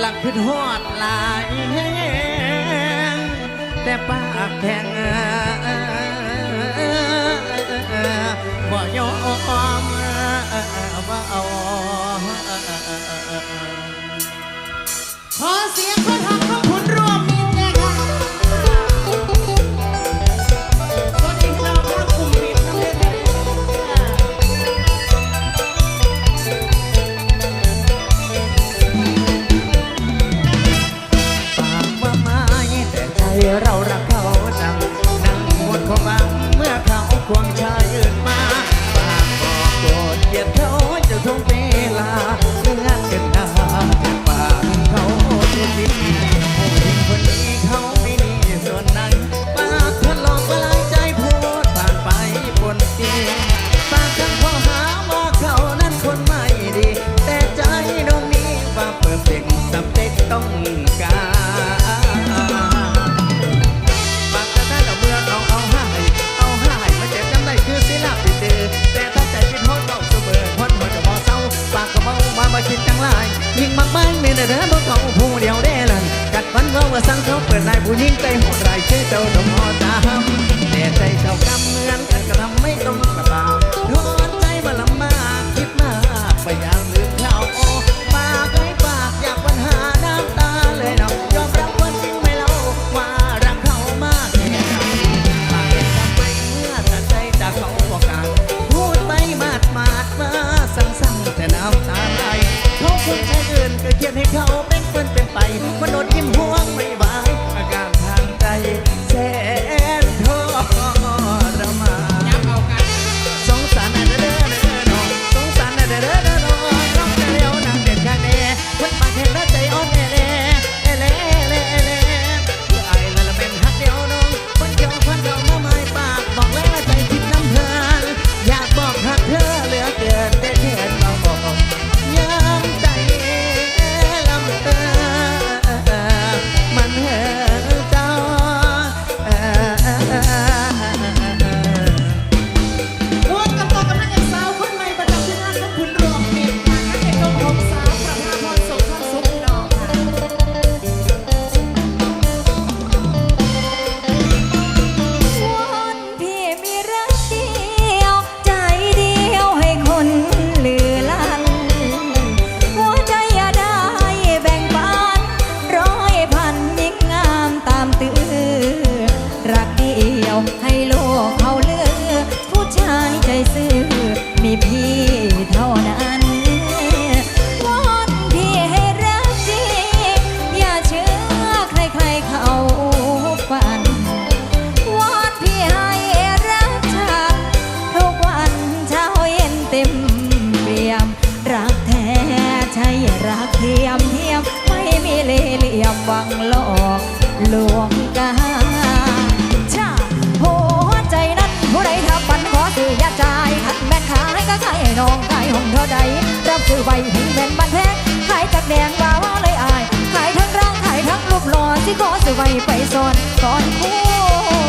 หลังขึ้หอดหลายแต่ปากแข็งบ่ยอมว่าเอาขอเสียงคนหัก can hit come งหลอกลวงกาชาหัวใจนั้นผู้ใดทำฝันขอสื่อยาใจขัดแม่ขายก็ขายน้องขายห้องเธอใดรับซื้อไว้หิงแบนบันแพงขายจากแดงว่าวเลยอาย ขายทั้งร่างขายทั้งรูปหล่อที่ขอสื่อไวไปซ่อนก่อนคู่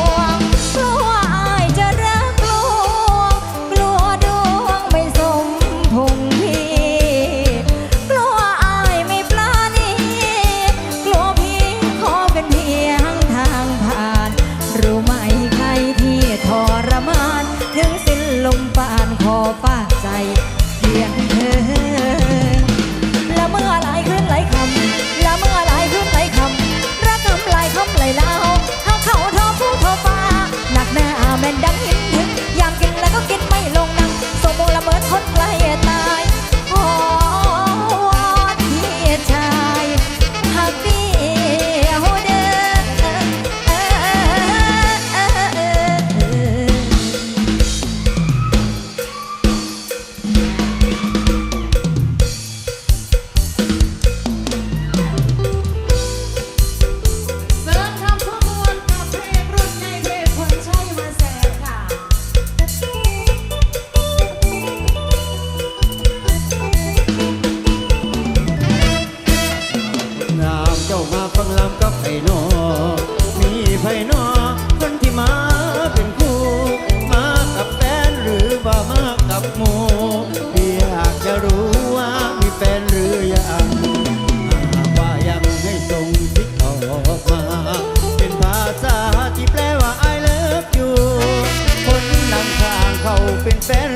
Open fair.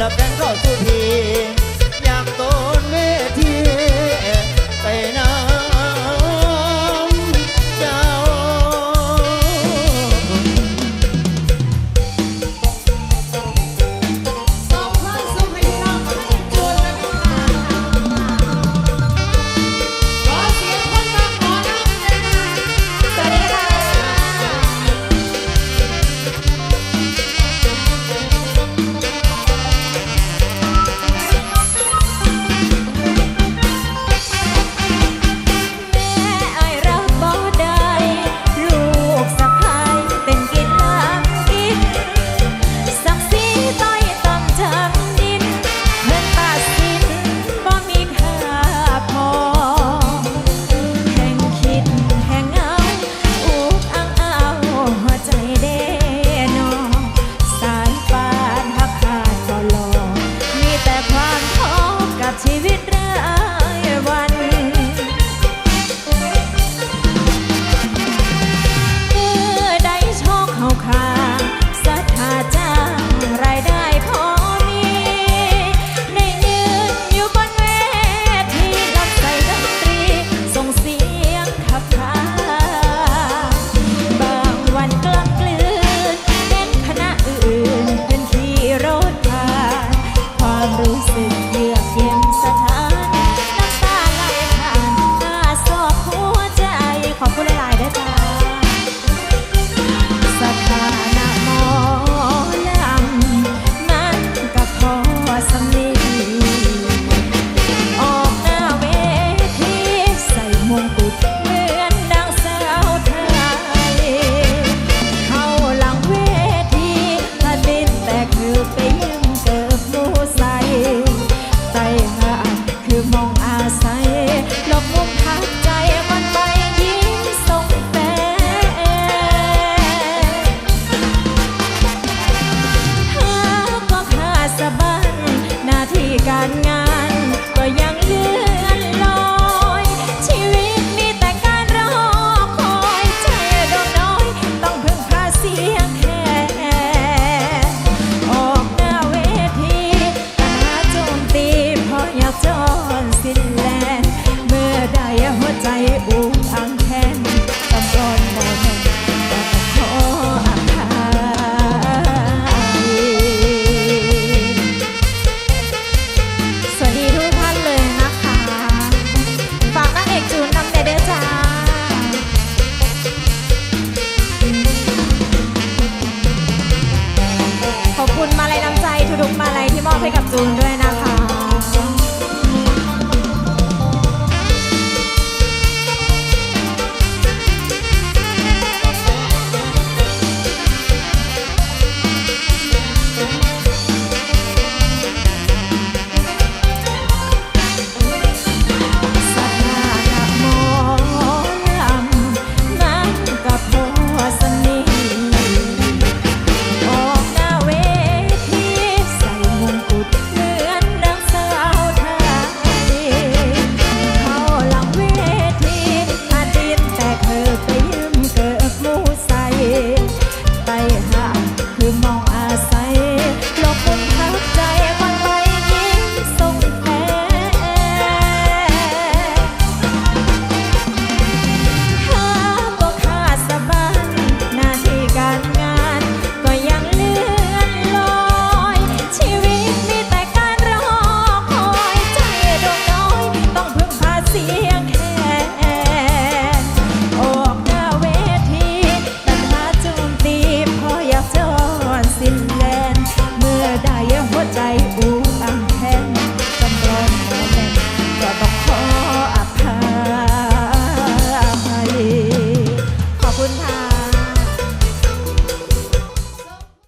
แล้วแฟนก็ทุกที time. passar